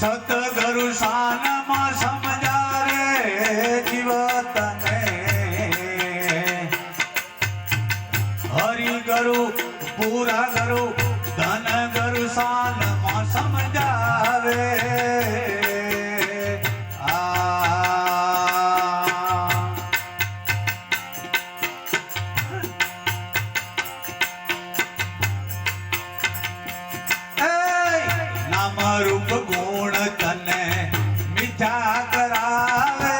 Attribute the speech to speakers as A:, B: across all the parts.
A: સતગુરુ શાનમાં સમજાવે જીવતને હરિ ગુરુ પૂરા ગુરુ ધન ગુરુ શાનમાં સમજાવે રૂપ ગુણ તને મીઠા કરાવે,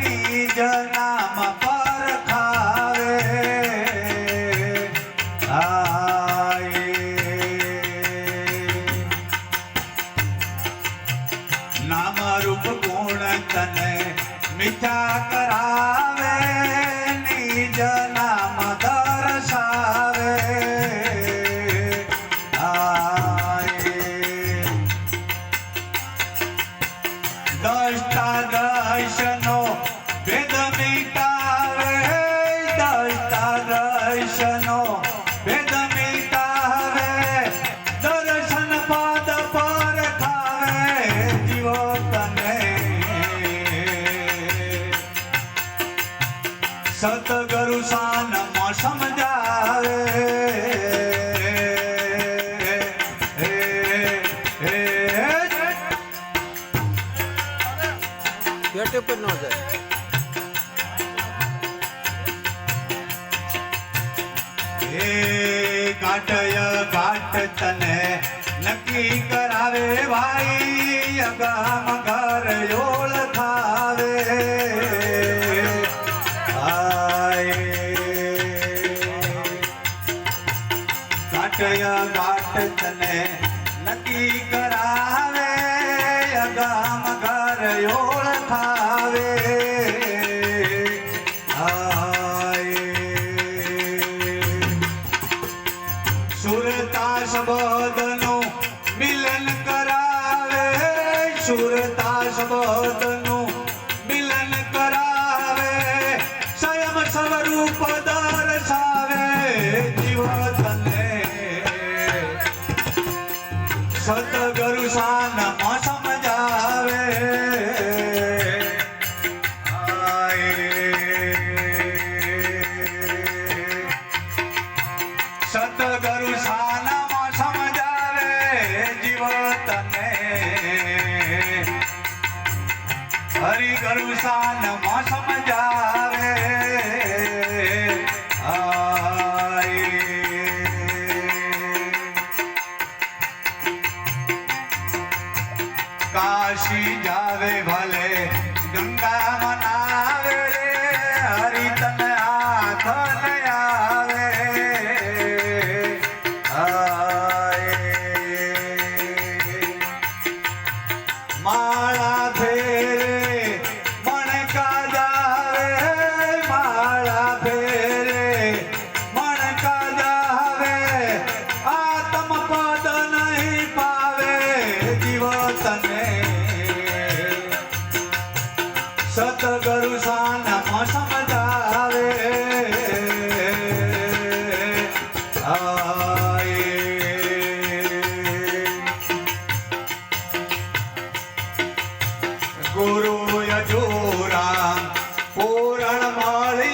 A: નિજ નામ પર ખાવે. નામ રૂપ ગુણ તને મીઠા કરાવે, નિજ સતગુરુ શાન સમજાવે હે, હે.
B: ન જાય
A: તને નક્કી કરાવે ભાઈ અગામ ઘર ગાટય ગાટ તને નક્કી કરાવે, અગામ ઘર ઓળખાવે હાય. સુરતા શબ્દનું મિલન કરાવે સુરતા શબ્દનું મિલન સ્વરૂપ દર્શાવે સતગુરુ શાનમાં સમજાવે હરિ ગુરુ શાનમાં સમજાવે કાશી જાવે ભલે ગંગા મનાવે રે હરિ તને હાથ ને આવે. માળા கணமாலை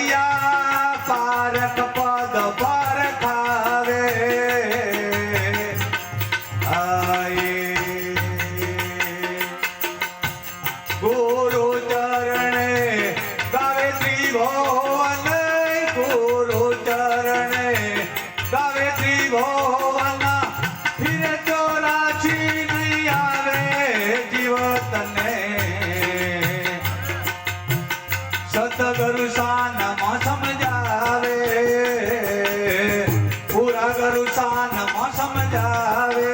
A: સંતાનમાં સમજાવે